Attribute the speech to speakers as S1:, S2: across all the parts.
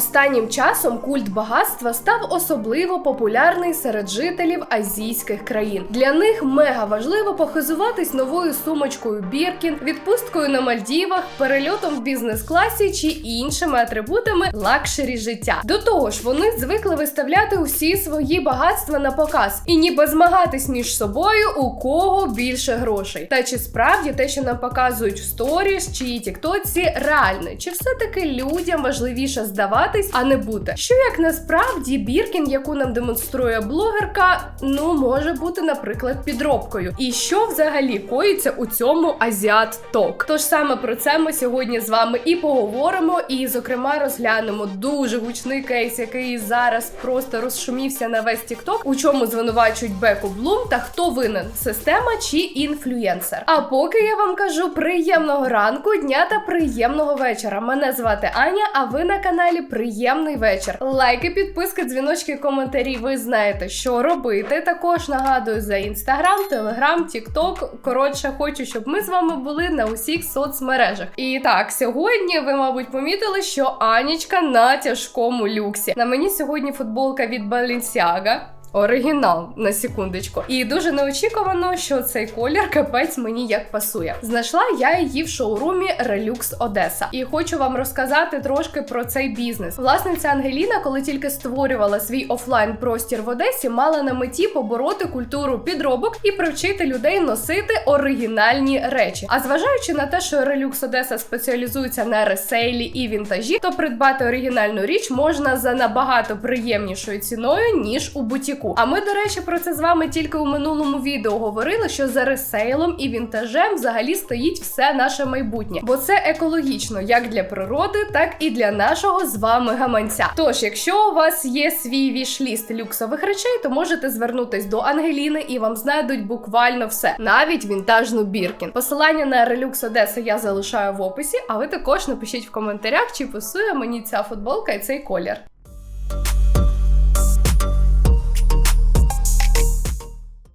S1: Останнім часом культ багатства став особливо популярний серед жителів азійських країн. Для них мега важливо похизуватись новою сумочкою Біркін, відпусткою на Мальдівах, перельотом в бізнес-класі чи іншими атрибутами лакшері життя. До того ж, вони звикли виставляти усі свої багатства на показ і ніби змагатись між собою, у кого більше грошей. Та чи справді те, що нам показують в сторіс чи тіктоці, реальне? Чи все-таки людям важливіше здаватись, а не бути? Що як насправді Біркін, яку нам демонструє блогерка, ну може бути, наприклад, підробкою? І що взагалі коїться у цьому азіат ток? Тож саме про це ми сьогодні з вами і поговоримо, і зокрема розглянемо дуже гучний кейс, який зараз просто розшумівся на весь тікток, у чому звинувачують Беку Блум та хто винен система чи інфлюєнсер. А поки я вам кажу приємного ранку, дня та приємного вечора. Мене звати Аня, а ви на каналі Приємний вечір. Лайки, підписки, дзвіночки, коментарі. Ви знаєте, що робити. Також нагадую за інстаграм, телеграм, тікток. Коротше, хочу, щоб ми з вами були на усіх соцмережах. І так, сьогодні ви, мабуть, помітили, що Анічка на тяжкому люксі. На мені сьогодні футболка від Balenciaga. Оригінал на секундочку. І дуже неочікувано, що цей колір капець мені як пасує. Знайшла я її в шоурумі Relux Одеса. І хочу вам розказати трошки про цей бізнес. Власниця Ангеліна, коли тільки створювала свій офлайн простір в Одесі, мала на меті побороти культуру підробок і привчити людей носити оригінальні речі. А зважаючи на те, що Relux Одеса спеціалізується на ресейлі і вінтажі, то придбати оригінальну річ можна за набагато приємнішою ціною ніж у бутіку. А ми, до речі, про це з вами тільки у минулому відео говорили, що за ресейлом і вінтажем взагалі стоїть все наше майбутнє, бо це екологічно як для природи, так і для нашого з вами гаманця. Тож, якщо у вас є свій вішліст люксових речей, то можете звернутись до Ангеліни і вам знайдуть буквально все, навіть вінтажну біркін. Посилання на Relux Одеса я залишаю в описі, а ви також напишіть в коментарях, чи пасує мені ця футболка і цей колір.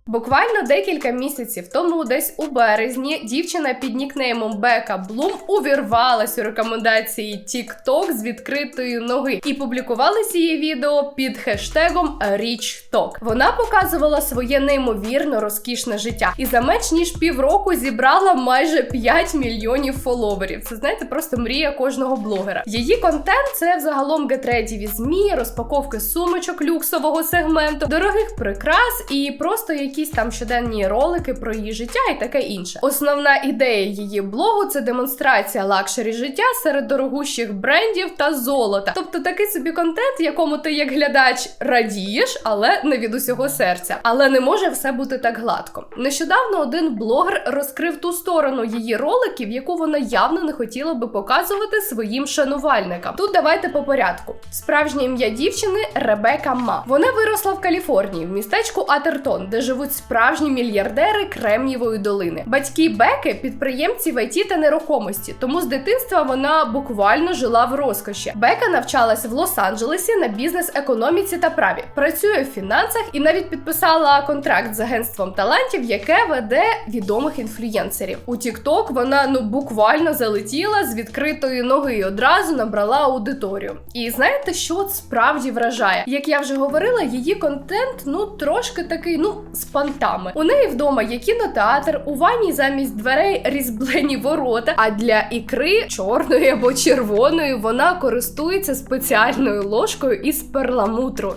S1: Буквально декілька місяців тому, десь у березні, дівчина під нікнеймом Бека Блум увірвалась у рекомендації TikTok з відкритої ноги і публікувалися її відео під хештегом RichTalk. Вона показувала своє неймовірно розкішне життя і за менш ніж півроку зібрала майже 5 мільйонів фоловерів. Це знаєте, просто мрія кожного блогера. Її контент це взагалом гетреді змі, розпаковки сумочок люксового сегменту, дорогих прикрас і просто якісь там щоденні ролики про її життя і таке інше. Основна ідея її блогу це демонстрація лакшері життя серед дорогущих брендів та золота. Тобто такий собі контент, якому ти як глядач радієш, але не від усього серця. Але не може все бути так гладко. Нещодавно один блогер розкрив ту сторону її роликів, яку вона явно не хотіла би показувати своїм шанувальникам. Тут давайте по порядку. Справжнє ім'я дівчини Ребека Ма. Вона виросла в Каліфорнії, в містечку Атертон, де живуть справжні мільярдери Кремнієвої долини. Батьки Беки підприємці в ІТ та нерухомості, тому з дитинства вона буквально жила в розкоші. Бека навчалась в Лос-Анджелесі на бізнес-економіці та праві, працює в фінансах і навіть підписала контракт з агентством талантів, яке веде відомих інфлюєнсерів. У TikTok вона ну буквально залетіла з відкритої ноги і одразу набрала аудиторію. І знаєте, що от справді вражає? Як я вже говорила, її контент ну трошки такий, ну з пантами. У неї вдома є кінотеатр, у ванні замість дверей різьблені ворота. А для ікри чорної або червоної вона користується спеціальною ложкою із перламутру.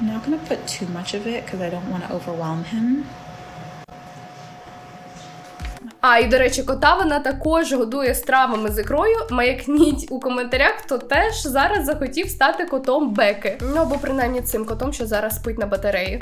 S2: I'm not going to put too much of it because I don't want to overwhelm him.
S1: А і до речі, кота вона також годує стравами з ікрою. Маякніть у коментарях, хто теж зараз захотів стати котом Беки. Ну або принаймні цим котом, що зараз спить на батареї.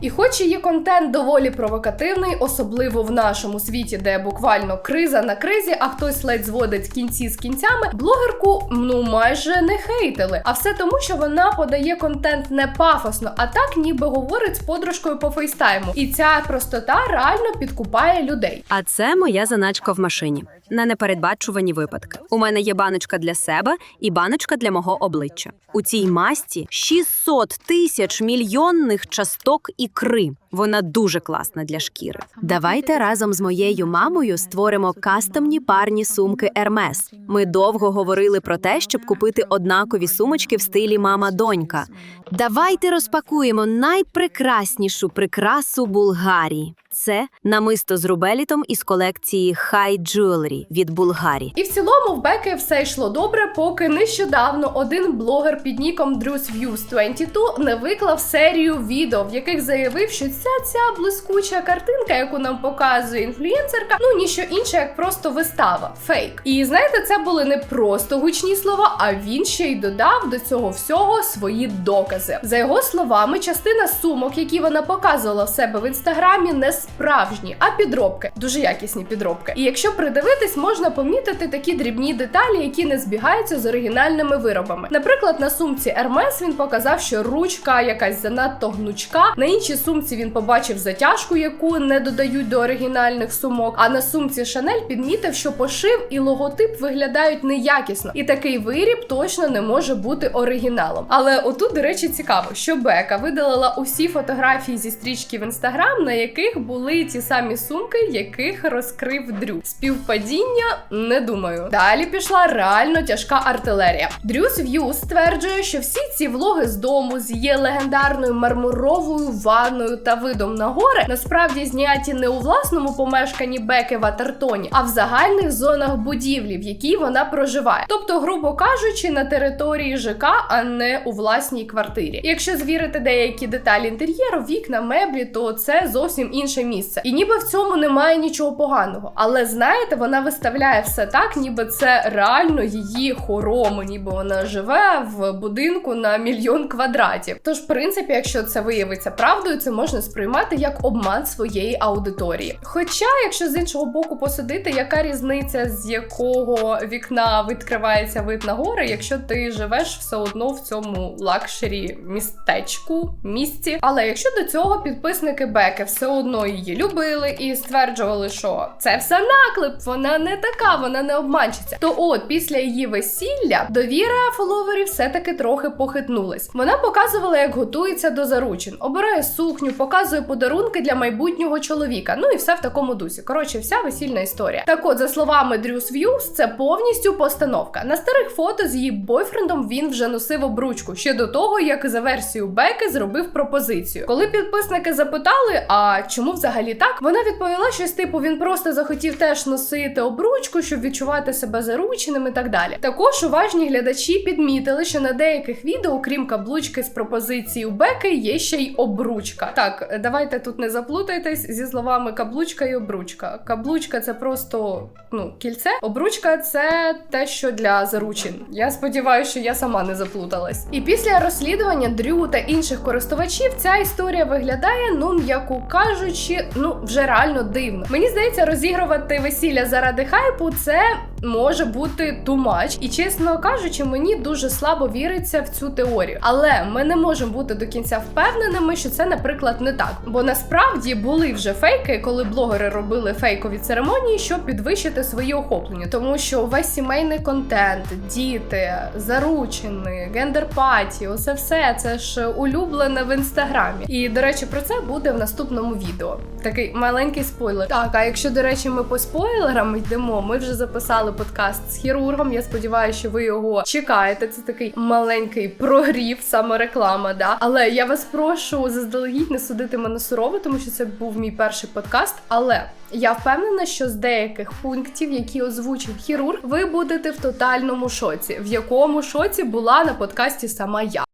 S1: І хоч її контент доволі провокативний, особливо в нашому світі, де буквально криза на кризі, а хтось ледь зводить кінці з кінцями, блогерку ну майже не хейтили. А все тому, що вона подає контент не пафосно, а так ніби говорить з подружкою по фейстайму. І ця простота реально підкупає людей.
S3: А це моя заначка в машині на непередбачувані випадки. У мене є баночка для себе і баночка для мого обличчя. У цій масті 600 тисяч мільйонних часток і ікри. Вона дуже класна для шкіри. Давайте разом з моєю мамою створимо кастомні парні сумки Hermes. Ми довго говорили про те, щоб купити однакові сумочки в стилі мама-донька. Давайте розпакуємо найпрекраснішу прикрасу Булгарії. Це намисто з рубелітом із колекції High Jewelry від Булгарі.
S1: І в цілому в Беки все йшло добре, поки нещодавно один блогер під ніком DrewsViews22 не виклав серію відео, в яких заявив, що ця ця блискуча картинка, яку нам показує інфлюєнсерка, ну ніщо інше, як просто вистава, фейк. І знаєте, це були не просто гучні слова, а він ще й додав до цього всього свої докази. За його словами, частина сумок, які вона показувала в себе в інстаграмі, не справжні, а підробки, дуже якісні підробки. І якщо придивитись, можна помітити такі дрібні деталі, які не збігаються з оригінальними виробами. Наприклад, на сумці Hermes він показав, що ручка якась занадто гнучка. На іншій сумці він побачив затяжку, яку не додають до оригінальних сумок. А на сумці Chanel підмітив, що пошив і логотип виглядають неякісно, і такий виріб точно не може бути оригіналом. Але отут, до речі, цікаво, що Бека видалила усі фотографії зі стрічки в інстаграм, на яких були ті самі сумки, яких розкрив Дрю. Співпадіння не думаю. Далі пішла реально тяжка артилерія. Дрюс В'ю стверджує, що всі ці влоги з дому з її легендарною мармуровою ванною та видом на гори насправді зняті не у власному помешканні Беки в Атертоні, а в загальних зонах будівлі, в якій вона проживає. Тобто, грубо кажучи, на території ЖК, а не у власній квартирі. Якщо звірити деякі деталі інтер'єру, вікна, меблі, то це зовсім інше місце. І ніби в цьому немає нічого поганого. Але знаєте, вона виставляє все так, ніби це реально її хорому, ніби вона живе в будинку на мільйон квадратів. Тож, в принципі, якщо це виявиться правдою, це можна сприймати як обман своєї аудиторії. Хоча, якщо з іншого боку посудити, яка різниця, з якого вікна відкривається вид на гори, якщо ти живеш все одно в цьому лакшері містечку, місці. Але якщо до цього підписники Беки все одно її любили і стверджували, що це все наклеп, вона не така, вона не обманщиця. То от після її весілля довіра фоловерів все-таки трохи похитнулась. Вона показувала, як готується до заручин, обирає сукню, показує подарунки для майбутнього чоловіка. Ну і все в такому дусі. Коротше, вся весільна історія. Так от, за словами Дрюс В'юз, це повністю постановка. На старих фото з її бойфрендом він вже носив обручку ще до того, як за версією Беки зробив пропозицію. Коли підписники запитали, а чому взагалі так, вона відповіла щось типу: він просто захотів теж носити обручку, щоб відчувати себе зарученим і так далі. Також уважні глядачі підмітили, що на деяких відео, крім каблучки з пропозицією Беки, є ще й обручка. Так, давайте тут не заплутайтесь зі словами каблучка і обручка. Каблучка це просто ну кільце. Обручка це те, що для заручин. Я сподіваюся, що я сама не заплуталась. І після розслідування Дрю та інших користувачів ця історія виглядає, ну м'яко кажучи, ну вже реально дивно. Мені здається, розігрувати весілля заради хайпу це може бути much. І чесно кажучи, мені дуже слабо віриться в цю теорію. Але ми не можемо бути до кінця впевненими, що це, наприклад, не так. Бо насправді були вже фейки, коли блогери робили фейкові церемонії, щоб підвищити свої охоплення, тому що весь сімейний контент, діти, заручені, гендер-паті, усе все це ж улюблене в інстаграмі. І до речі, про це буде в наступному відео. Такий маленький спойлер. Так, а якщо, до речі, ми по спойлерам йдемо, ми вже записали подкаст з хірургом. Я сподіваюся, що ви його чекаєте. Це такий маленький прогрів, саме реклама. Да, але я вас прошу заздалегідь не судити мене сурово, тому що це був мій перший подкаст. Але я впевнена, що з деяких пунктів, які озвучив хірург, ви будете в тотальному шоці, в якому шоці була на подкасті сама я.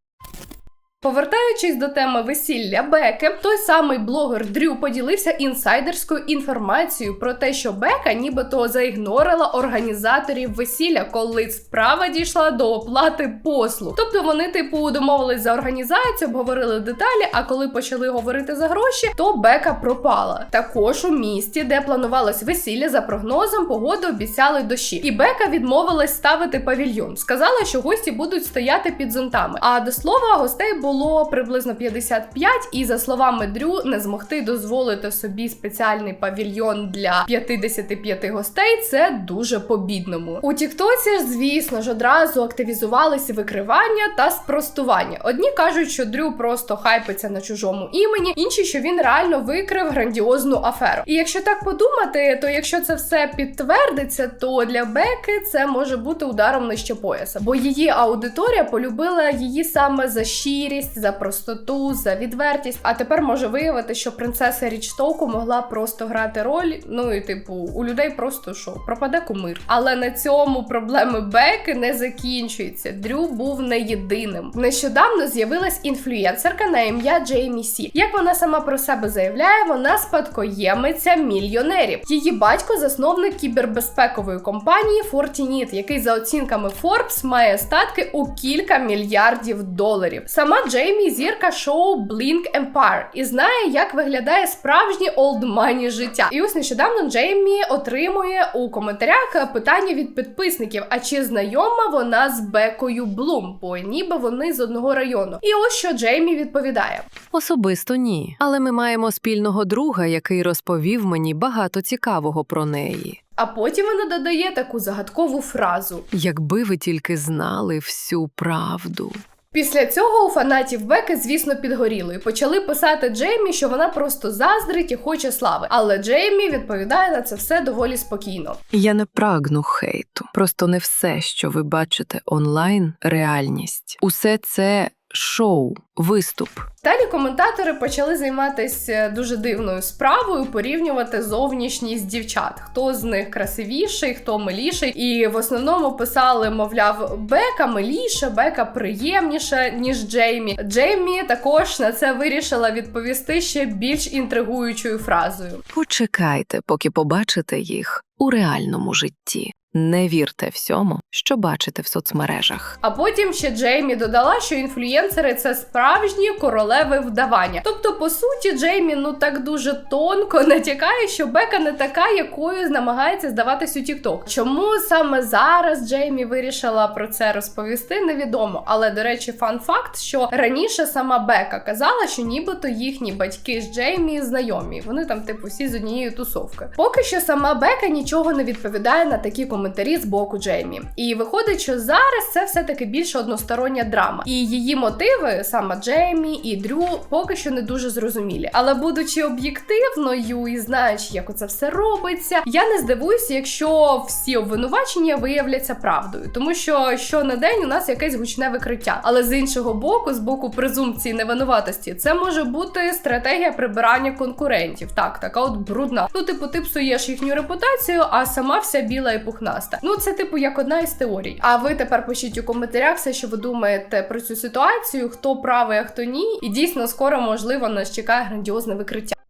S1: Повертаючись до теми весілля Беки, той самий блогер Дрю поділився інсайдерською інформацією про те, що Бека нібито заігнорила організаторів весілля, коли справа дійшла до оплати послуг. Тобто вони, типу, домовились за організацію, обговорили деталі. А коли почали говорити за гроші, то Бека пропала. Також у місті, де планувалось весілля, за прогнозом погоди обіцяли дощі. І Бека відмовилась ставити павільйон. Сказала, що гості будуть стояти під зонтами. А до слова, гостей було було приблизно 55, і за словами Дрю, не змогти дозволити собі спеціальний павільйон для 55 гостей це дуже по-бідному. У Тіктоці звісно ж, одразу активізувалися викривання та спростування. Одні кажуть, що Дрю просто хайпиться на чужому імені, інші, що він реально викрив грандіозну аферу. І якщо так подумати, то якщо це все підтвердиться, то для Беки це може бути ударом нижче пояса, бо її аудиторія полюбила її саме за щирість, за простоту, за відвертість. А тепер може виявити, що принцеса Річтоку могла просто грати роль. Ну і типу, у людей просто що пропаде кумир. Але на цьому проблеми Беки не закінчуються. Дрю був не єдиним. Нещодавно з'явилась інфлюєнсерка на ім'я Джеймі Сі. Як вона сама про себе заявляє, вона спадкоємиця мільйонерів. Її батько засновник кібербезпекової компанії Fortinet, який за оцінками Forbes має статки у кілька мільярдів доларів. Сама Джеймі зірка шоу Blink Empire і знає, як виглядає справжнє money життя. І ось нещодавно Джеймі отримує у коментарях питання від підписників: а чи знайома вона з Бекою Блум? Бо ніби вони з одного району. І ось що Джеймі відповідає:
S4: Особисто ні. Але ми маємо спільного друга, який розповів мені багато цікавого про неї.
S1: а потім вона додає таку загадкову фразу.
S4: Якби ви тільки знали всю правду.
S1: Після цього у фанатів Беки, звісно, підгоріло і почали писати Джеймі, що вона просто заздрить і хоче слави. Але Джеймі відповідає на це все доволі спокійно.
S4: Я не прагну хейту. Просто не все, що ви бачите онлайн, реальність. Усе це шоу, виступ.
S1: Далі коментатори почали займатися дуже дивною справою порівнювати зовнішність дівчат. Хто з них красивіший, хто миліший. І в основному писали, мовляв, Бека миліша, Бека приємніша, ніж Джеймі. Джеймі також на це вирішила відповісти ще більш інтригуючою фразою.
S4: Почекайте, поки побачите їх у реальному житті. Не вірте всьому, що бачите в соцмережах.
S1: А потім ще Джеймі додала, що інфлюєнсери це справжні королеви вдавання. Тобто, по суті, Джеймі ну так дуже тонко натякає, що Бека не така, якою намагається здаватись у TikTok. Чому саме зараз Джеймі вирішила про це розповісти, невідомо. Але до речі, фан факт, що раніше сама Бека казала, що нібито їхні батьки з Джеймі знайомі. Вони там, типу, всі з однієї тусовки. Поки що сама Бека нічого не відповідає на такі коментарі з боку Джеймі. І виходить, що зараз це все-таки більше одностороння драма. І її мотиви, саме Джеймі і Дрю, поки що не дуже зрозумілі. Але будучи об'єктивною і знаючи, як оце все робиться, я не здивуюся, якщо всі обвинувачення виявляться правдою, тому що що на день у нас якесь гучне викриття. Але з іншого боку, з боку презумпції невинуватості, це може бути стратегія прибирання конкурентів. Так, така от брудна. Ну, типу, ти псуєш їхню репутацію, а сама вся біла і пухнаста. Ну, це типу як одна із теорій. А ви тепер пишіть у коментарях все, що ви думаєте про цю ситуацію, хто правий, а хто ні. І дійсно скоро можливо нас чекає грандіозне викриття.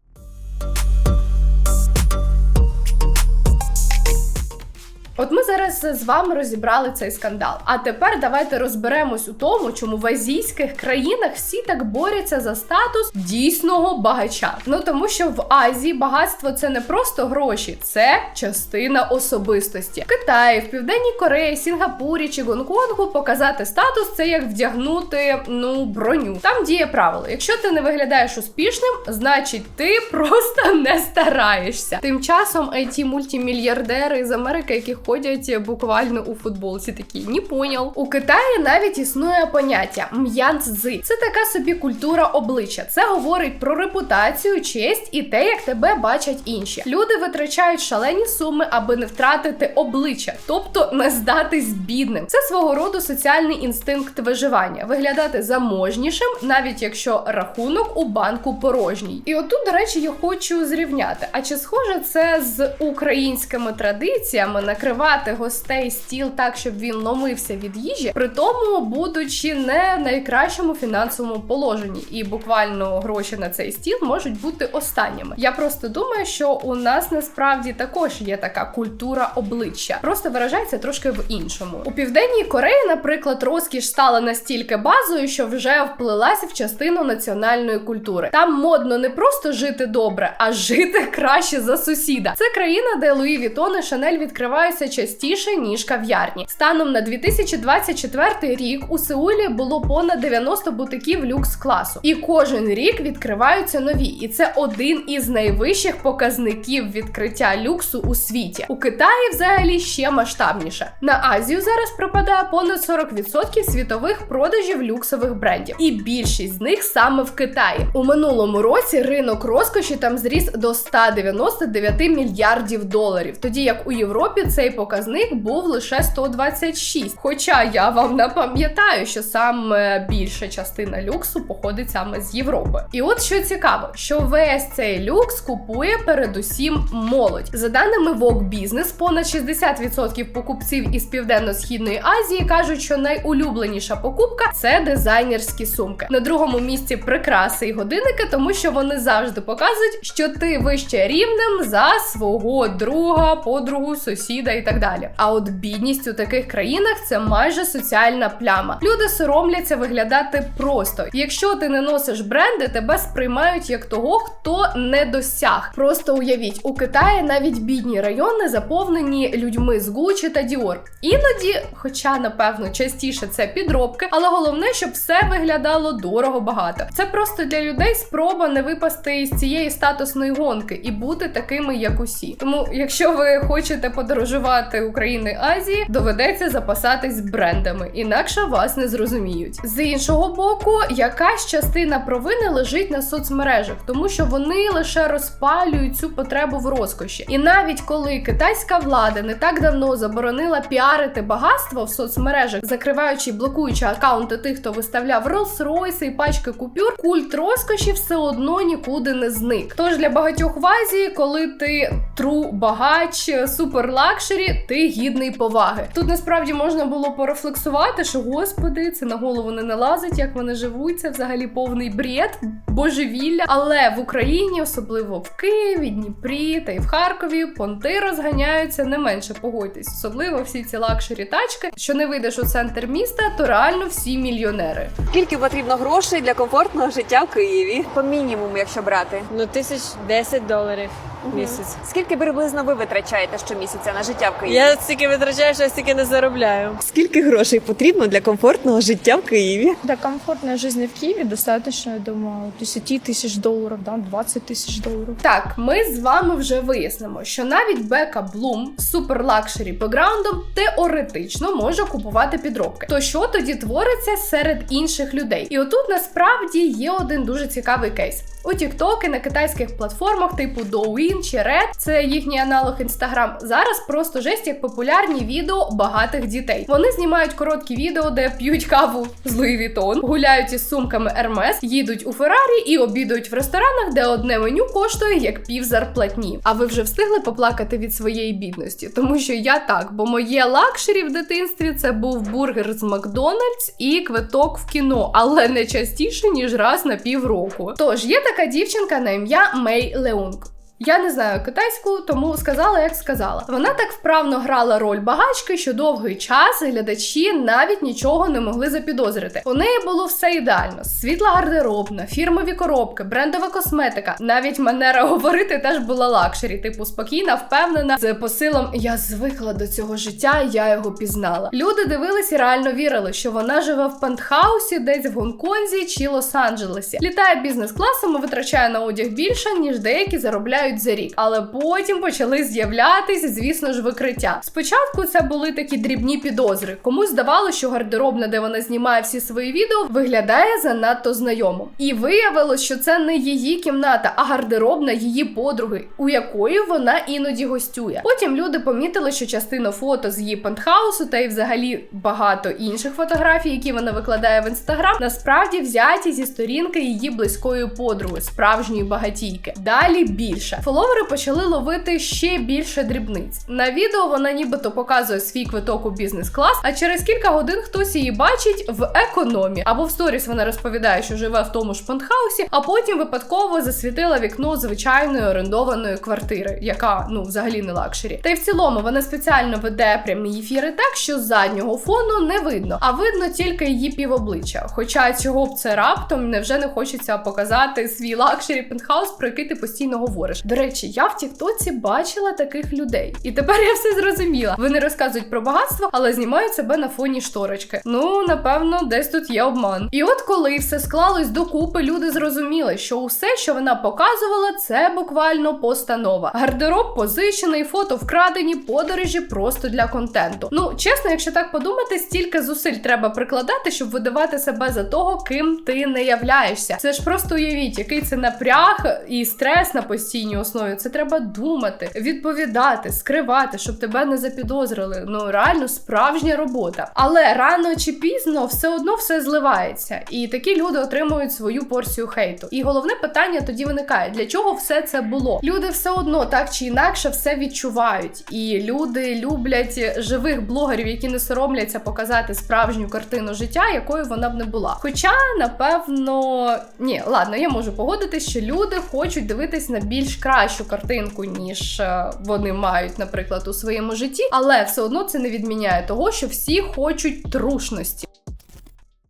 S1: З вами розібрали цей скандал. А тепер давайте розберемось у тому, чому в азійських країнах всі так борються за статус дійсного багача. Ну тому що в Азії багатство це не просто гроші, це частина особистості. В Китаї, в Південній Кореї, Сінгапурі чи Гонконгу показати статус це як вдягнути ну броню. Там діє правило: якщо ти не виглядаєш успішним, значить ти просто не стараєшся. Тим часом it мультимільярдери з Америки, які ходять буквально у футболці, такі не поняв. У Китаї навіть існує поняття м'янцзи. Це така собі культура обличчя. Це говорить про репутацію, честь і те, як тебе бачать інші. Люди витрачають шалені суми, аби не втратити обличчя, тобто не здатись бідним. Це свого роду соціальний інстинкт виживання, виглядати заможнішим, навіть якщо рахунок у банку порожній. І отут, до речі, я хочу зрівняти. А чи схоже це з українськими традиціями накривати гостей стіл так, щоб він ломився від їжі, при тому будучи не в найкращому фінансовому положенні, і буквально гроші на цей стіл можуть бути останніми. Я просто думаю, що у нас насправді також є така культура обличчя, просто виражається трошки в іншому. У південній Кореї, наприклад, розкіш стала настільки базою, що вже вплилася в частину національної культури. Там модно не просто жити добре, а жити краще за сусіда. Це країна, де Луї Вітон Шанель відкриваються частіше більше ніж кав'ярні. Станом на 2024 рік у Сеулі було понад 90 бутиків люкс класу, і кожен рік відкриваються нові. І це один із найвищих показників відкриття люксу у світі. У Китаї взагалі ще масштабніше. На Азію зараз припадає понад 40% світових продажів люксових брендів, і більшість з них саме в Китаї. У минулому році ринок розкоші там зріс до 199 мільярдів доларів, тоді як у Європі цей показник був лише 126. Хоча я вам напам'ятаю, що саме більша частина люксу походить саме з Європи. І от що цікаво, що весь цей люкс купує передусім молодь. За даними Vogue Business, понад 60% покупців із південно-східної Азії кажуть, що найулюбленіша покупка це дизайнерські сумки. На другому місці прикраси і годинники, тому що вони завжди показують, що ти вище рівнем за свого друга, подругу, сусіда і так далі. А от бідність у таких країнах це майже соціальна пляма. Люди соромляться виглядати просто. Якщо ти не носиш бренди, тебе сприймають як того, хто не досяг. Просто уявіть, у Китаї навіть бідні райони заповнені людьми з Гучі та Діор. Іноді, хоча напевно частіше це підробки, але головне, щоб все виглядало дорого багато. Це просто для людей спроба не випасти із цієї статусної гонки і бути такими, як усі. Тому, якщо ви хочете подорожувати України Азії, доведеться запасатись брендами, інакше вас не зрозуміють. З іншого боку, якась частина провини лежить на соцмережах, тому що вони лише розпалюють цю потребу в розкоші. І навіть коли китайська влада не так давно заборонила піарити багатство в соцмережах, закриваючи і блокуючи акаунти тих, хто виставляв Rolls-Royce і пачки купюр, культ розкоші все одно нікуди не зник. Тож для багатьох в Азії, коли ти тру багач, супер лакшері, ти гідний поваги. Тут насправді можна було порефлексувати, що господи, це на голову не налазить, як вони живуть. Це взагалі повний бред, божевілля. Але в Україні, особливо в Києві, Дніпрі та й в Харкові, понти розганяються не менше. Погодьтесь, особливо всі ці лакшері тачки. Що не вийдеш у центр міста, то реально всі мільйонери.
S5: Скільки потрібно грошей для комфортного життя в Києві? По мінімуму, якщо брати.
S6: Ну, тисяч 10 доларів місяць.
S5: Скільки приблизно ви витрачаєте щомісяця на життя в Києві?
S6: Я стільки витрачаю, що я стільки не заробляю.
S5: Скільки грошей потрібно для комфортного життя в Києві?
S7: Для комфортной жизни в Киеве достаточно, я думаю, 10 тысяч долларов, да, 20 тысяч долларов.
S1: Так, ми з вами вже вияснимо, що навіть Бека Блум з супер лакшері бекграундом теоретично може купувати підробки. То що тоді твориться серед інших людей? І отут насправді є один дуже цікавий кейс. У TikTok і на китайських платформах типу Douyin чи Red, це їхній аналог Instagram, зараз просто жесть як популярні відео багатих дітей. Вони знімають короткі відео, де п'ють каву з Louis Vuitton, гуляють із сумками Hermes, їдуть у Феррарі і обідають в ресторанах, де одне меню коштує як пів зарплатні. А ви вже встигли поплакати від своєї бідності? Тому що я так, бо моє лакшері в дитинстві це був бургер з Макдональдс і квиток в кіно, але не частіше ніж раз на півроку. Тож є така дівчинка на ім'я Мей Леунг. Я не знаю китайську, тому сказала, як сказала. Вона так вправно грала роль багачки, що довгий час глядачі навіть нічого не могли запідозрити. У неї було все ідеально: світла гардеробна, фірмові коробки, брендова косметика. Навіть манера говорити теж була лакшері, типу спокійна, впевнена, з посилом Я звикла до цього життя, я його пізнала. Люди дивились і реально вірили, що вона живе в пентхаусі, десь в Гонконзі чи Лос-Анджелесі. Літає бізнес-класом і витрачає на одяг більше, ніж деякі заробляють за рік. Але потім почали з'являтися, звісно ж, викриття. Спочатку це були такі дрібні підозри. Комусь здавалося, що гардеробна, де вона знімає всі свої відео, виглядає занадто знайомо. І виявилось, що це не її кімната, а гардеробна її подруги, у якої вона іноді гостює. Потім люди помітили, що частина фото з її пентхаусу та й взагалі багато інших фотографій, які вона викладає в інстаграм, насправді взяті зі сторінки її близької подруги, справжньої багатійки. Далі більше фоловери почали ловити ще більше дрібниць. На відео вона нібито показує свій квиток у бізнес-клас, а через кілька годин хтось її бачить в економі. Або в сторіс вона розповідає, що живе в тому ж пентхаусі, а потім випадково засвітила вікно звичайної орендованої квартири, яка ну взагалі не лакшері. Та й в цілому вона спеціально веде прямі ефіри так, що заднього фону не видно, а видно тільки її півобличчя. Хоча цього б це раптом невже не хочеться показати свій лакшері пентхаус, про який ти постійно говориш. До речі, я в Тіктоці бачила таких людей, і тепер я все зрозуміла. Вони розказують про багатство, але знімають себе на фоні шторочки. Ну напевно, десь тут є обман. І от коли все склалось докупи, люди зрозуміли, що усе, що вона показувала, це буквально постанова. Гардероб позичений, фото вкрадені, подорожі просто для контенту. Ну чесно, якщо так подумати, стільки зусиль треба прикладати, щоб видавати себе за того, ким ти не являєшся. Це ж просто уявіть, який це напряг і стрес на постійній основі. Це треба думати, відповідати, скривати, щоб тебе не запідозрили. Ну реально справжня робота. Але рано чи пізно все одно все зливається, і такі люди отримують свою порцію хейту. І головне питання тоді виникає: для чого все це було? Люди все одно так чи інакше все відчувають, і люди люблять живих блогерів, які не соромляться показати справжню картину життя, якою вона б не була. Хоча, напевно, ні, ладно, я можу погодитись, що люди хочуть дивитись на більш кращу картинку, ніж е, вони мають, наприклад, у своєму житті, але все одно це не відміняє того, що всі хочуть трушності.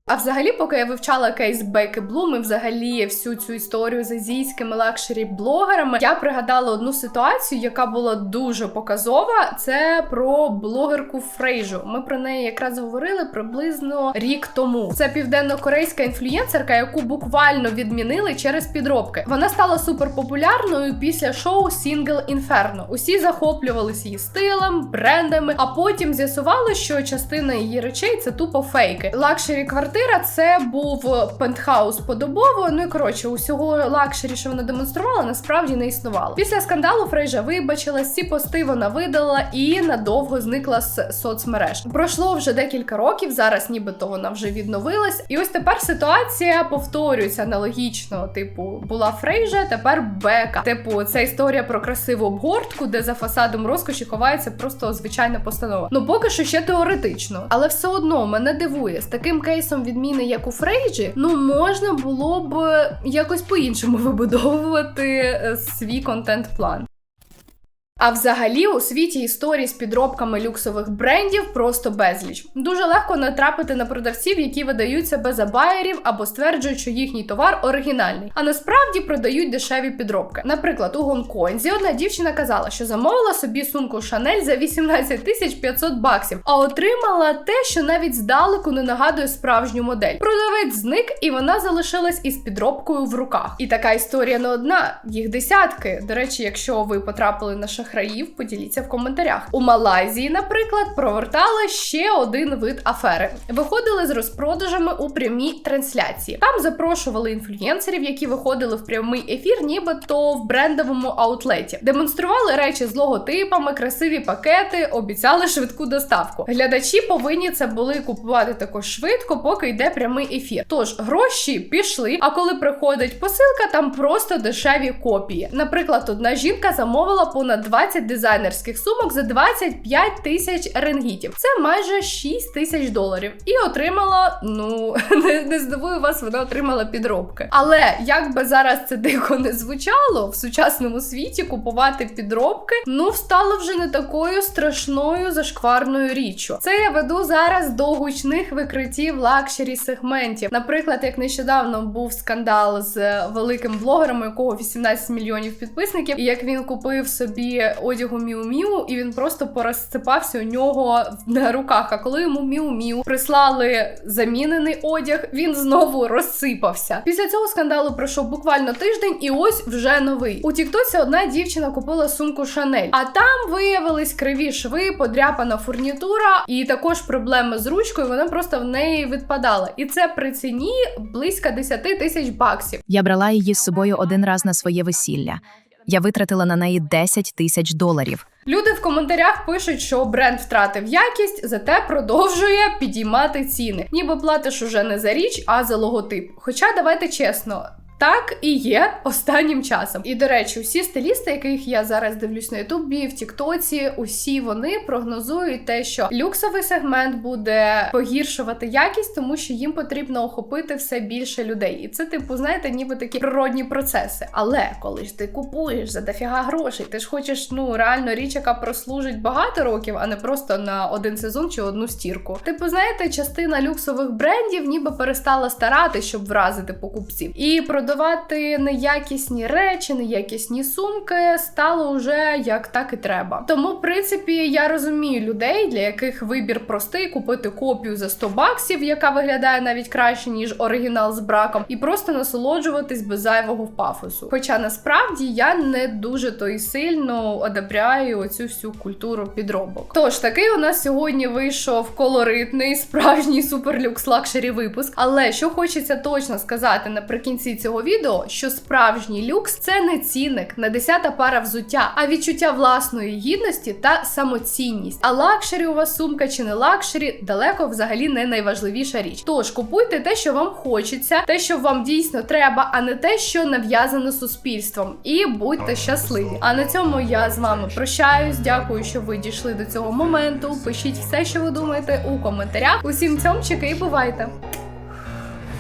S1: А взагалі, поки я вивчала кейс Беки Блум і взагалі всю цю історію з азійськими лакшері блогерами, я пригадала одну ситуацію, яка була дуже показова. Це про блогерку Фрейжу. Ми про неї якраз говорили приблизно рік тому. Це південно-корейська інфлюєнсерка, яку буквально відмінили через підробки. Вона стала суперпопулярною після шоу Single Inferno. Усі захоплювалися її стилем, брендами, а потім з'ясували, що частина її речей це тупо фейки. Лакшері квартира це був пентхаус подобово. Ну і коротше, усього лакшері, що вона демонструвала, насправді не існувало. Після скандалу Фрейжа вибачилась, ці пости вона видала і надовго зникла з соцмереж. Пройшло вже декілька років. Зараз нібито вона вже відновилась. І ось тепер ситуація повторюється аналогічно. Типу, була Фрейжа, тепер Бека. Типу, це історія про красиву обгортку, де за фасадом розкоші ховається просто звичайна постанова. Ну поки що ще теоретично, але все одно мене дивує з таким кейсом відміни, як у Фрейджі, ну можна було б якось по-іншому вибудовувати е, свій контент-план. А взагалі у світі історій з підробками люксових брендів просто безліч. Дуже легко натрапити на продавців, які видають себе за байерів або стверджують, що їхній товар оригінальний, а насправді продають дешеві підробки. Наприклад, у Гонконзі одна дівчина казала, що замовила собі сумку Шанель за 18 тисяч 500 баксів, а отримала те, що навіть здалеку не нагадує справжню модель. Продавець зник, і вона залишилась із підробкою в руках. І така історія не одна, їх десятки. До речі, якщо ви потрапили на шахраїв, поділіться в коментарях. У Малайзії, наприклад, провертали ще один вид афери. Виходили з розпродажами у прямій трансляції. Там запрошували інфлюєнсерів, які виходили в прямий ефір, нібито в брендовому аутлеті. Демонстрували речі з логотипами, красиві пакети, обіцяли швидку доставку. Глядачі повинні це були купувати також швидко, поки йде прямий ефір. Тож гроші пішли. А коли приходить посилка, там просто дешеві копії. Наприклад, одна жінка замовила понад 20 дизайнерських сумок за 25 тисяч ренгітів. Це майже 6 тисяч доларів. І отримала, ну не, не здивую вас, вона отримала підробки. Але як би зараз це дико не звучало, в сучасному світі купувати підробки ну стало вже не такою страшною зашкварною річчю. Це я веду зараз до гучних викриттів лакшері сегментів. Наприклад, як нещодавно був скандал з великим блогером, у якого 18 мільйонів підписників, і як він купив собі одягу Міу Міу, і він просто порозсипався у нього на руках. А коли йому Міу Міу прислали замінений одяг, він знову розсипався. Після цього скандалу пройшов буквально тиждень, і ось вже новий. У Тіктоці одна дівчина купила сумку Шанель, а там виявились криві шви, подряпана фурнітура, і також проблеми з ручкою. Вона просто в неї відпадала. І це при ціні близько 10 тисяч баксів.
S8: Я брала її з собою один раз на своє весілля. Я витратила на неї 10 тисяч доларів.
S1: Люди в коментарях пишуть, що бренд втратив якість, зате продовжує підіймати ціни. Ніби платиш уже не за річ, а за логотип. Хоча давайте чесно. Так і є останнім часом. І до речі, усі стилісти, яких я зараз дивлюсь на Ютубі, в Тіктоці, усі вони прогнозують те, що люксовий сегмент буде погіршувати якість, тому що їм потрібно охопити все більше людей. І це, типу, знаєте, ніби такі природні процеси. Але коли ж ти купуєш за дофіга грошей, ти ж хочеш ну реально річ, яка прослужить багато років, а не просто на один сезон чи одну стірку. Типу, знаєте, частина люксових брендів ніби перестала старати, щоб вразити покупців, і продовжує продавати неякісні речі, неякісні сумки стало вже як так і треба. Тому, в принципі, я розумію людей, для яких вибір простий купити копію за 100 баксів, яка виглядає навіть краще ніж оригінал з браком, і просто насолоджуватись без зайвого пафосу. Хоча насправді я не дуже то й сильно одобряю оцю всю культуру підробок. Тож такий у нас сьогодні вийшов колоритний справжній суперлюкс лакшері випуск. Але що хочеться точно сказати наприкінці цього відео, що справжній люкс це не цінник, не десята пара взуття, а відчуття власної гідності та самоцінність. А лакшері у вас сумка чи не лакшері далеко взагалі не найважливіша річ. Тож купуйте те, що вам хочеться, те, що вам дійсно треба, а не те, що нав'язано суспільством. І будьте щасливі. А на цьому я з вами прощаюсь. Дякую, що ви дійшли до цього моменту. Пишіть все, що ви думаєте у коментарях. Усім цьомчики і бувайте!